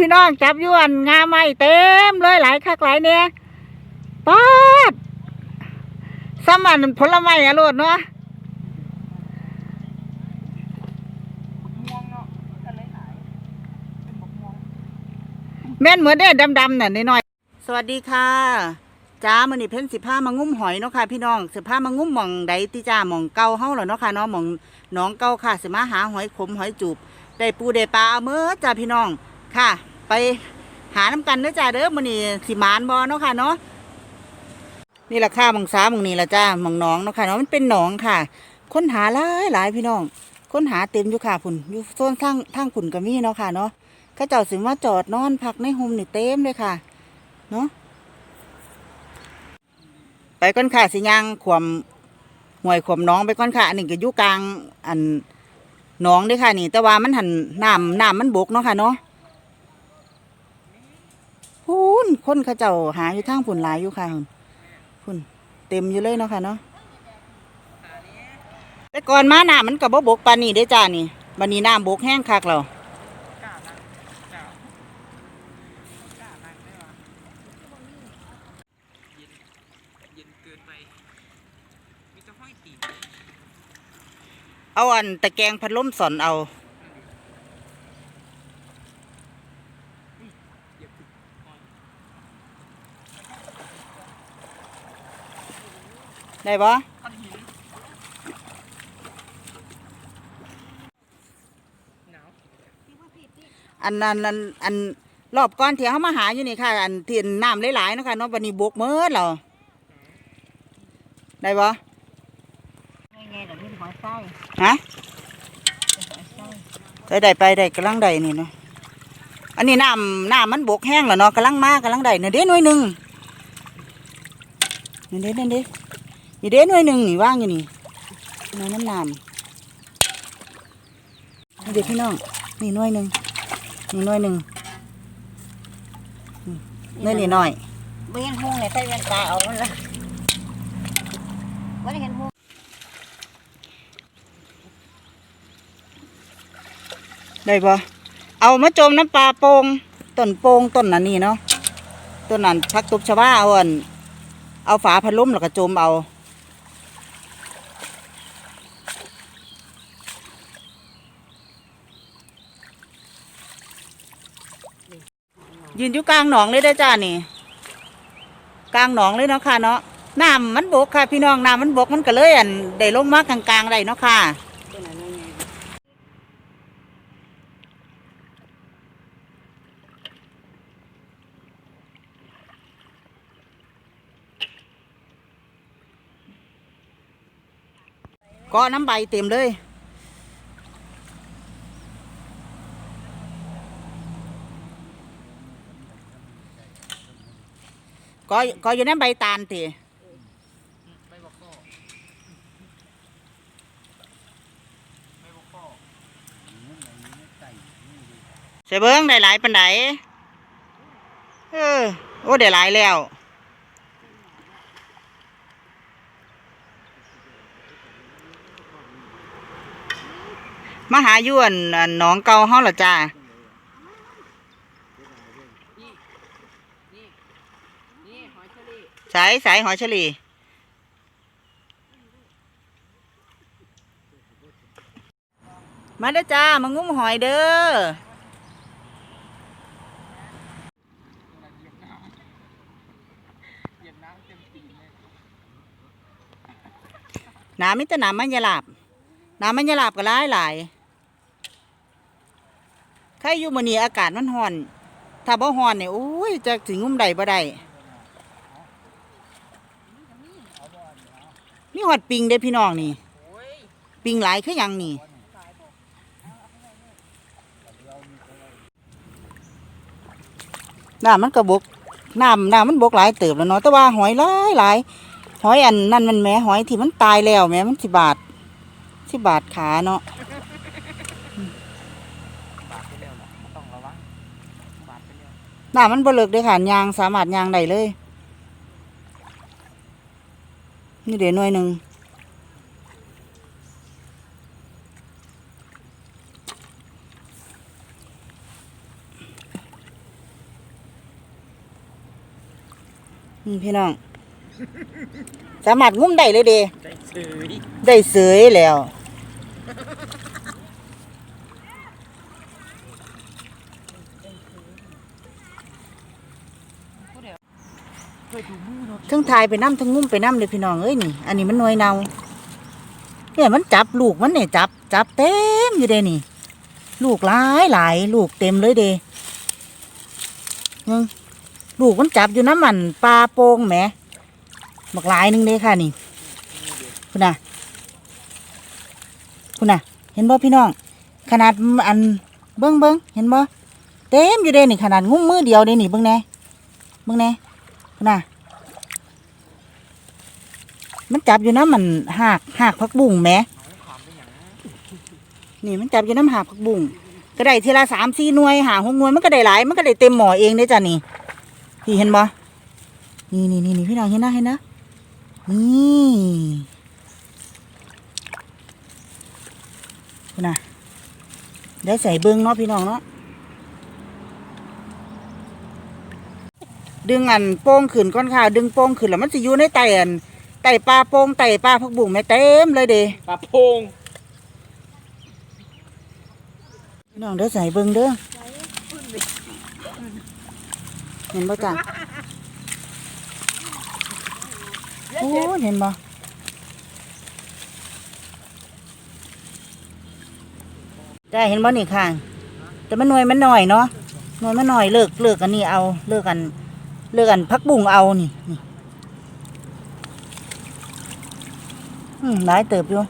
พี่น้องจับยวนงาไม้เต็มเลยหลายคักหลายเนี่ยป๊าดสมันผลไม้อะโลดเนาะแม่นเหมือนเด้ดำๆน่ะน้อยๆสวัสดีค่ะจ้ามื้อนี้เพิ่นสิพามางุ้มหอยเนาะค่ะพี่น้องสิพามางุ้มหม่องใดติจ้าหม่องเก่าเฮาเหรอเนาะค่ะเนาะหม่องหนองเก่าค่ะสิมาหาหอยขมหอยจูบได้ปูได้ปลาเอามื้อจ้าพี่น้องค่ะ ไปหาน้ำกันเด้อจ้าเด้อมื้อนี้สิมานบ่เนาะค่ะเนาะนี่ล่ะค่ะหม่องสาม่องนี้ละจ้าม่องหนองเนาะค่ะเนาะมันเป็นหนองค่ะ ค้นหาหลายหลายพี่น้อง ค้นหาเต็มอยู่ค่ะพุ่นอยู่โซนทางทางพุ่นก็มีเนาะค่ะเนาะเข้าเจ้าสิมาจอดนอนพักในโฮมนี่เต็มเลยค่ะ เนาะไปก้อนค่ะสิยางขวมห่วยขวมน้องไปก้อนค่ะอันนี้ก็อยู่กลางอันน้องด้วยค่ะนี่ แต่ว่ามันหันน้ำน้ำมันบกเนาะค่ะเนาะพูน คนเข้าเจ้าหาอยู่ทางผุนหลายอยู่ค่ะพุ่นเต็มอยู่เลยเนาะค่ะเนาะแต่ก่อนมาน้ำมันกับบ่บกปานนี้ได้จ้านี่บันนี้น้ำบกแห้งคักแล้วกล้ากล้าเอาอันตะแกงพัดลมสอนเอา เหยียบถึงห้อย ได้ปะก้อนหินหนาวอันอันอันรอบก้อนที่เขามาหาอยู่นี่ค่ะ อันที่น้ำหลายๆนะคะเนาะวันนี้บกเมื่อเราได้ปะไงเดี๋ยวนี้หอยไส้ฮะไส้ได้ได้ไปได้กำลังได้นี่เนาะอันนี้น้ำน้ำมันบกแห้งแล้วเนาะกำลังมากำลังได้เนี่ยเด้หน่วยหนึ่งนี่เด้นี่เด้ นี่เด้หน่วยหนึ่งนี่ว่างอยู่นี่น้ำน้ำน้ำนี่เด็กพี่น้องนี่หน่วยหนึ่งนี่หน่วยหนึ่งอืมหน่วยนี่น้อยไม่เห็นหุ้งเลยใส่แว่นตาเอามันละไม่ได้เห็นหุ้งได้ปะเอามาจมน้ำปลาโปงต้นโปงต้นนั้นนี่เนาะต้นนั้นพักตุบชาวาเอาอันเอาฝาพัดลมแล้วก็จมเอา ยืนอยู่กลางหนองเลยได้จ้านี่ กลางหนองเลยเนาะค่ะเนาะน้ำมันบกค่ะ พี่น้องน้ำมันบกมันก็เลยอันได้ลงมากลางๆได้เนาะค่ะก็น้ำใบเต็มเลย ก็ก็อยู่ในใบตาลตีไม่บอกข้อไม่บอกข้อเสเบิ้งได้หลายปันไดเออโอ้ได้หลายแล้วมาหายวนนหนองเก่าเฮาละจ้า นี่นี่นี่หอยเชอรี่ สายสายหอยเฉลีมาเด้อจ้ามางุ้มหอยเด้อหน้ำมิตรน้ำมันยาลาบน้ำมันยาลาบก็หลายหลายใครอยู่มือนีอากาศมันร้อน ถ้าบ่ร้อนเนี่ยโอ้ยจะถึงงุ้มใดบ่ได้ มีหอดปิงเด้พี่น้องนี่โอ้ยปิงหลายคือหยังนี่น้ำมันกระบกน้ำน้ำมันบกหลายเติบแล้วเนาะแต่ว่าหอยหลายหลายหอยอันนั่นมันแม่หอยที่มันตายแล้วแม่มันสิบาทสิบาทขาเนาะบาดไปแล้วล่ะต้องระวังบาดไปแล้วน้ำมันบ่เลิกเด้อค่ะยางสามารถยางได้เลย นี่เดี๋ยวหน่อยหนึ่งพี่น้อง สามารถงุ้มได้เลยเด้ได้เสยแล้ว ทั้งทายไปน้ำทั้งงุ้มไปน้ำเลยพี่น้องเอ้ยนี่ อันนี้มันหน่วยเนาเนี่ยมันจับลูกมันเนี่ยจับ จับเต็มอยู่เดนี่ ลูกหลายหลายลูกเต็มเลยเดมึงลูกมันจับอยู่น้ำมันปลาโป่งแหมบักหลายหนึงเลยค่ะนี่คุณน่ะคุณน่ะ เห็นบ่พี่น้อง ขนาดอันเบิ้งเบิ้งเห็นบ่เต็มอยู่เดนี่ขนาดงุ้มมือเดียวเดนี่เบิ้งแหน่เบิ้งแหน่คุณน่ะ มันจับอยู่น้ำมันหากหากผักบุ้งแหมถามไปอย่างนี่มันจับอยู่น้ำหากผักบุ้งก็ได้ทีละสามสี่หน่วยหาหกหน่วยมันก็ได้หลายมันก็ได้เต็มหมอเองเด้จ้ะนี่พี่เห็นบ่นี่นี่นี่พี่น้องเห็นนะเห็นนะนี่นะได้ใส่เบิ้งเนาะพี่น้องเนาะดึงอันโป้งขึ้นก้อนค่ะ ดึงโป้งขึ้นแล้วมันจะอยู่ในไตอัน ไตปลาโป้งไตปลาผักบุ้งแม่เต็มเลยเด้ปลาโพงพี่น้องเด้อใส่เบิ่งเด้อเห็นบ่จ้ะโอ้ยเห็นบ่ได้เห็นบ่นี่ค่ะ แต่มันหน่วยมันหน่อยเนาะหน่วยมันหน่อยเลิกเลิกอันนี้เอาเลิกกัน เลิกกันพักบุ้งเอานี่นี่อืม หลายเติบอยู่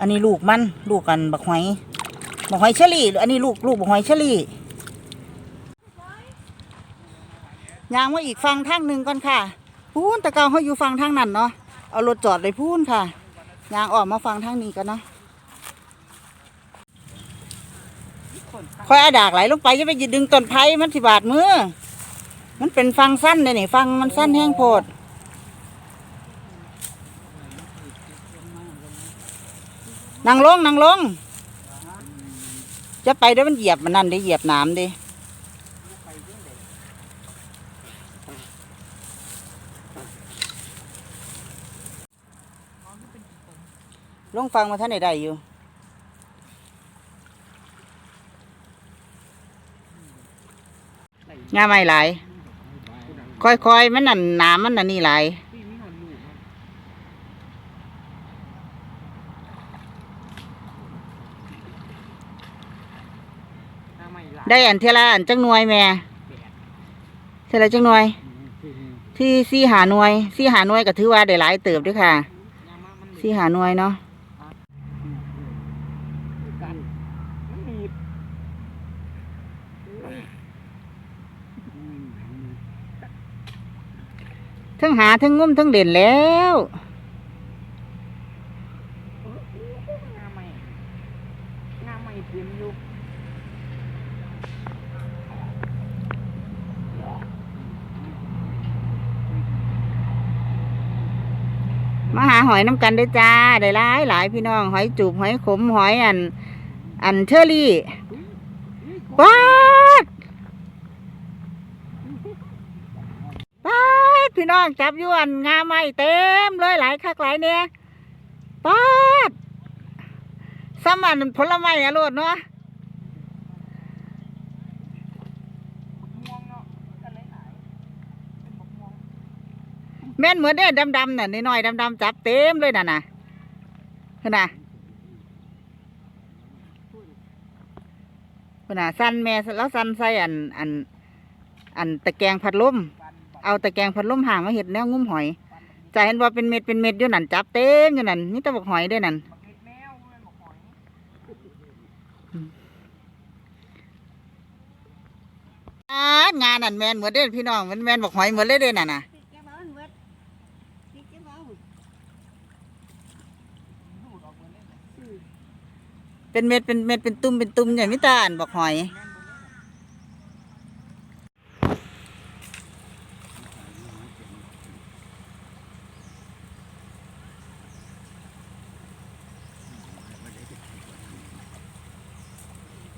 อันนี้ลูกมัน ลูกกันบักหอยบักหอยเชอรี่อันนี้ลูกลูกบักหอยเชอรี่ยางว่าอีกฟังทางหนึ่งก่อนค่ะพูนต่เกาเขาอยู่ฟังทางนั้นเนาะเอารถจอดเลยพูนค่ะยางออกมาฟังทางนี้กันเนาะคอยอาดากไหลลงไปจะไปยิดึงต้นไผ่มันสิบาดมือมันเป็นฟังสั้นเลยนี่ฟังมันสั้นแห้งโพด นั่งลงนั่งลง จะไปเดี๋ยวมันเหยียบมันนั่นด้เหยียบน้ำด้ลงฟังมาท่านใดอยู่งาไม่หลายค่อยๆมันนั่นน้ำมันนั่นนี่หลาย หน้า ไม่ละได้อันเทยละอันจังหน่วยแม่เทยละจังหน่วย ที่สี่หาหน่วยสี่หาหน่วยก็ถือว่าได้หลายเติบด้วยค่ะยามามันสี่หาหน่วยเนาะกันมันหนีบทั้งหาทั้งงุ้มทั้งเด่นแล้ว หน้าไม่หน้าไม่เตรียมอยู่ มาหาห อยน้ำกันเด้วยจ้า ได้หลายหลายพี่น้อง หอยจูบหอยขมหอยอัน อันเชอรี่ป๊าดป๊าดพี่น้องจับยวนงาไม้เต็มเลยหลายคักหลายเนี่ยป๊าดสมันผลไม้อะโลดเนาะ ม่วงเนาะก็เลยหายเป็นบกม่วง แม่นเหมือนเด้ดำๆน่ะน้อยๆดำๆจับเต็มเลยน่ะนะคือน่ะคือน่ะสันแม่แล้วสันใส่อันอัน อันตะแกรงพัดลมเอาตะแกรงพัดลมห่างมาเห็ดแนวงุ้มหอยจะเห็นว่าเป็นเม็ดเป็นเม็ดอยู่นั่นจับเต็มอยู่นั่นนี่ตะบกหอยด้วยนั่นบักเล็ดแมวมันบักหอยอ่างานนั่นแมนเหมือนเด้พี่น้องมันแมนบอกหอยเหมือนเลยเด้น่ะนะ ดูดออกหมดเลย เป็นเม็ดเป็นเม็ดเป็นตุ่มเป็นตุ่มอย่างมิตาอันบกหอยแม่นหมดเลย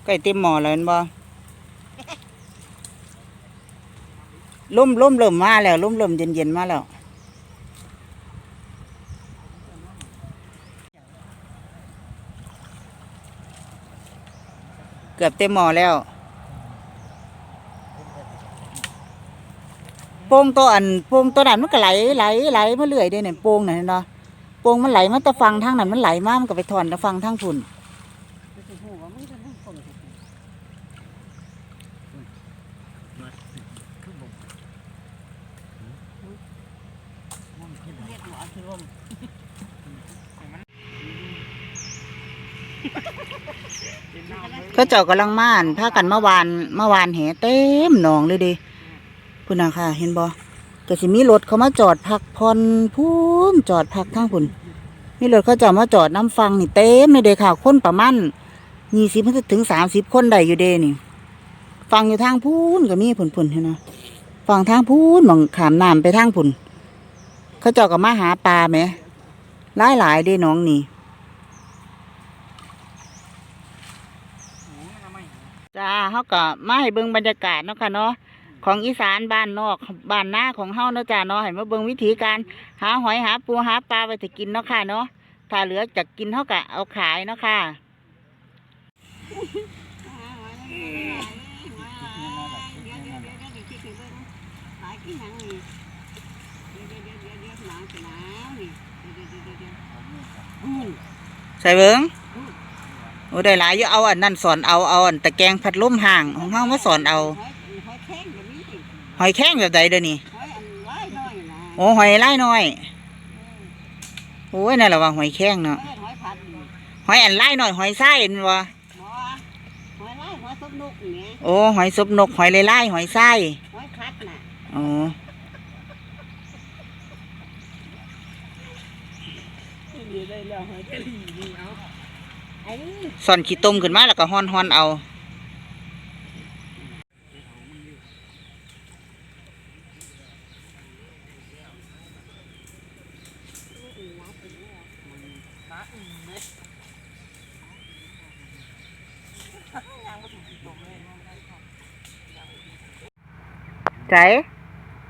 ไก่เต็มหม้อแล้วเห็นบ่ล่มล่มเริ่มมาแล้วล่มเริ่มเย็นเย็นๆมาแล้ว เกือบเต็มหม้อแล้วโป่งตัวอันโป่งตัวนั้นมันก็ไหลไหลไหลมาเรื่อยเด้เนี่ยโป่งน่ะเนเนาะโป่งมันไหลมาแต่ฟังทางนั้นมันไหลมามันก็ไปถอนแต่ฟังทางฝุ่น จ้ากำลังม่านพากันเมื่อวานเมื่อวานแหเต็มหนองเลยเดิพุ่นนะค่ะ เห็นบ่ก็สิมีรถเขามาจอดพักผ่อนพูนจอดพักทางพุ่นมีรถเขาจ้ามาจอดน้ำฟังนี่เต็มเลยเด้ค่ะ คนประมาณยี่สิบถึงสามสิบคนได้อยู่เด้นี่ ฟังอยู่ทางพูนก็มีพุ่นพุ่นเห็นไหมฟังทางพูนมองขามน้ำไปทางพุ่นเขาเจ้าก็มาหาปลาไหมหลายหลายเด้น้องนี่ จ้าเฮาก็มาให้เบิ่งบรรยากาศเนาะค่ะเนาะของอีสานบ้านนอกบ้านนาของเฮาเนาะจ้าเนาะให้มาเบิ่งวิธีการหาหอยหาปูหาปลาไว้จะกินเนาะค่ะเนาะถ้าเหลือจากกินเฮาก็เอาขายเนาะค่ะใส่เบิ่ง อ้ได้หลายอยู่เอาอันนั้นสอนเอาเอาอันตะแกรงพัดลมห่างของเฮามาสอนเอา หอยแข้งแบบใดเด้อนี่โอ้หอยไล่น้อยโอ้ยนั่นแหละว่าหอยแข้งเนาะหอยอันไล่น้อยหอยไส้เห็นบ่โอ้หอยซบนกหอยไล่ไล่หอยไส้โอ้ สอนขี้ต้มขึ้นมาแล้วก็ฮ้อนฮ้อนๆเอาใจ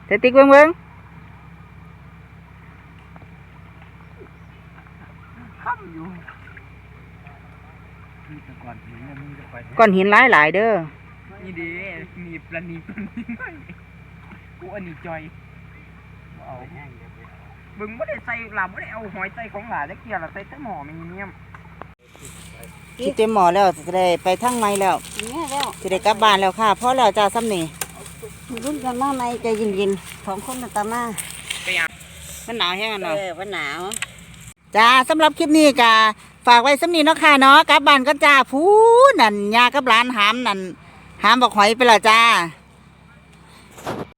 ใจติ๊กเบิ้งเบิ้ง ค่ำอยู่มีแต่ก่อนถึงเนี่ยมึงจะไป ก้อนหินหลายหลายๆเด้อนี่เด้มีปลานีปลานีไม่กูอันนี้จอยเอาบึงไม่ได้ใส่หลาไม่ได้เอาหอยใส่ของหลาจะเกี่ยวหรอใส่แต่หมอมีเนี่ยที่เต็มหมอแล้วจะได้ไปทั้งไม้แล้วจะได้กลับบ้านแล้วค่ะเพราะแล้วจ้าซ้ำนี่รุ่นกันมาไหมใจเย็นๆสองคนน่ะตามาไปยังมันหนาวแห้งเอเนาะอวันหนาวจ้าสำหรับคลิปนี้กะ ฝากไว้ซ้ำนีเนาะค่ะเนาะกลับบ้านก็จ้าพูนั่นยากับร้านหามนั่นหามบอกหอยไปและจ้า